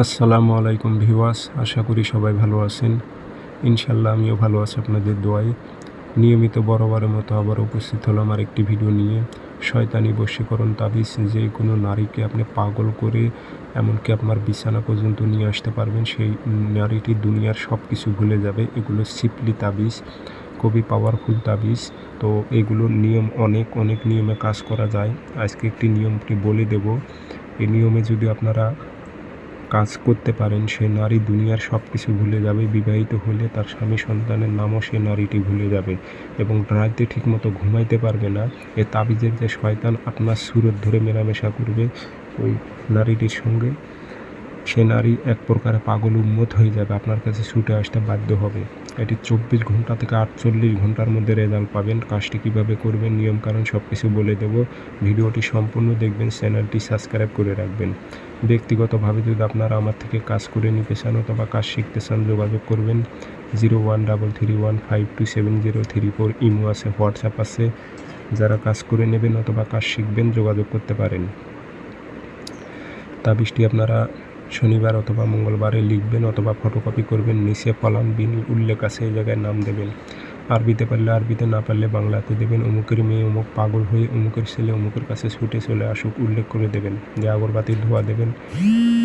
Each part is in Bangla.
আসসালামু আলাইকুম ভিওয়াস আশা করি সবাই ভালো আছেন। ইনশাল্লাহ আমিও ভালো আছি আপনাদের দোয়ায়। নিয়মিত বরাবরের মতো আবার উপস্থিত হলাম আর একটি ভিডিও নিয়ে। শয়তানি বশীকরণ তাবিজ যে কোনো নারীকে আপনি পাগল করে, এমনকি আপনার বিছানা পর্যন্ত নিয়ে আসতে পারবেন, সেই নারীটি দুনিয়ার সব কিছু ভুলে যাবে। এগুলো সিপলি তাবিজ, খুবই পাওয়ারফুল তাবিজ। তো এগুলোর নিয়ম অনেক অনেক নিয়মে কাজ করা যায়। আজকে একটি নিয়মটি বলে দেব। এই নিয়মে যদি আপনারা কাজ করতে পারেন, সে নারী দুনিয়ার সব কিছু ভুলে যাবে, বিবাহিত হলে তার স্বামী সন্তানের নামও সে নারীটি ভুলে যাবে এবং রাতে ঠিকমতো ঘুমাইতে পারবে না। এ তাবিজের যে শয়তান আপনার সুরত ধরে মেলামেশা করবে ওই নারীটির সঙ্গে, সে নারী এক প্রকারে পাগল উন্মত হয়ে যাবে, আপনার কাছে ছুটে আসতে বাধ্য হবে। এটি চব্বিশ ঘণ্টা থেকে আটচল্লিশ ঘণ্টার মধ্যে রেজাল্ট পাবেন। কাজটি কীভাবে করবেন, নিয়মকানুন সব কিছু বলে দেব। ভিডিওটি সম্পূর্ণ দেখবেন, চ্যানেলটি সাবস্ক্রাইব করে রাখবেন। ব্যক্তিগতভাবে যদি আপনারা আমার থেকে কাজ করে নিতে চান অথবা কাজ শিখতে চান, যোগাযোগ করবেন zero one double three one five two seven zero three four. Imo আছে, হোয়াটসঅ্যাপ আছে। যারা কাজ করে নেবেন অথবা কাজ শিখবেন, যোগাযোগ করতে পারেন। তাবিজটি আপনারা শনিবার অথবা মঙ্গলবারে লিখবেন অথবা ফটোকপি করবেন। নিচে ফলান বিন উল্লেখ আছে, এই জায়গায় নাম দেবেন। আরবিতে পারলে আরবিতে, না পারলে বাংলাতে দেবেন। অমুকের মেয়ে, অমুক পাগল হয়ে অমুকের ছেলে, অমুকের কাছে ছুটে চলে আসুক, উল্লেখ করে দেবেন। যে আগরবাতির ধোয়া দেবেন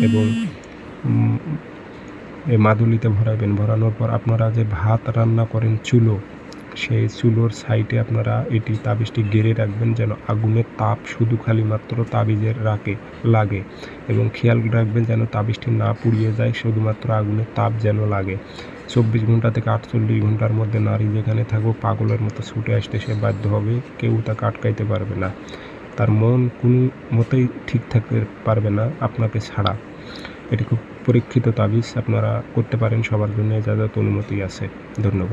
এবং মাদুলিতে ভরাবেন। ভরানোর পর আপনারা যে ভাত রান্না করেন চুলো, সেই চুলোর সাইডে আপনারা এটি তাবিজটি গেড়ে রাখবেন যেন আগুনের তাপ শুধু খালি মাত্র তাবিজের রাখে লাগে এবং খেয়াল রাখবেন যেন তাবিজটি না পুড়িয়ে যায়, শুধুমাত্র আগুনের তাপ যেন লাগে। চব্বিশ ঘণ্টা থেকে আটচল্লিশ ঘণ্টার মধ্যে নারী যেখানে থাকুক পাগলের মতো ছুটে আসতে সে বাধ্য হবে। কেউ তাকে আটকাইতে পারবে না। তার মন কোনো মতেই ঠিক থাকতে পারবে না আপনাকে ছাড়া। এটি খুব পরীক্ষিত তাবিজ। আপনারা করতে পারেন, সবার জন্য যাদের অনুমতি আছে। ধন্যবাদ।